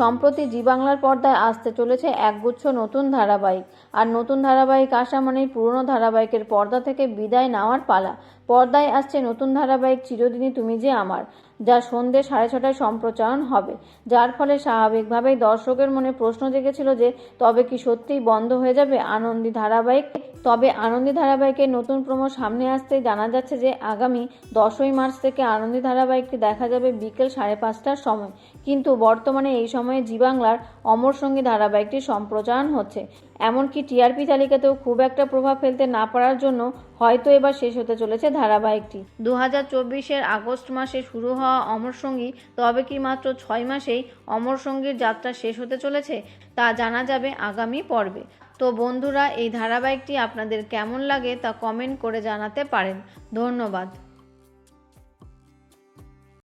সম্প্রতি জি বাংলার পর্দায় আসতে চলেছে একগুচ্ছ নতুন ধারাবাহিক। আর নতুন ধারাবাহিক আসা মানেই পুরনো ধারাবাহিকের পর্দা থেকে বিদায় নেওয়ার পালা। পর্দায় আসছে নতুন ধারাবাহিক, চিরদিনই তুমি যে আমার। যা সন্ধ্যে সাড়ে ছটায় সম্প্রচারণ হবে। যার ফলে স্বাভাবিকভাবেই দর্শকের মনে প্রশ্ন জেগেছিল যে, তবে কি সত্যিই বন্ধ হয়ে যাবে আনন্দী ধারাবাহিক? তবে আনন্দী ধারাবাহিকের নতুন প্রোমো সামনে আসতেই জানা যাচ্ছে যে, আগামী দশই মার্চ থেকে আনন্দী ধারাবাহিকটি দেখা যাবে বিকেল সাড়ে পাঁচটার সময়। কিন্তু বর্তমানে এই সময়ে জি বাংলার অমর সঙ্গী ধারাবাহিকটি সম্প্রচারণ হচ্ছে। এমনকি টিআরপি তালিকাতেও খুব একটা প্রভাব ফেলতে না পারার জন্য হয়তো এবার শেষ হতে চলেছে ধারাবাহিকটি। দু হাজার চব্বিশের আগস্ট মাসে শুরু হওয়া অমর সঙ্গী, তবে কি মাত্র ছয় মাসেই অমর সঙ্গীর যাত্রা শেষ হতে চলেছে তা জানা যাবে আগামী পর্বে। তো বন্ধুরা, এই ধারাবাহিকটি আপনাদের কেমন লাগে তা কমেন্ট করে জানাতে পারেন। ধন্যবাদ।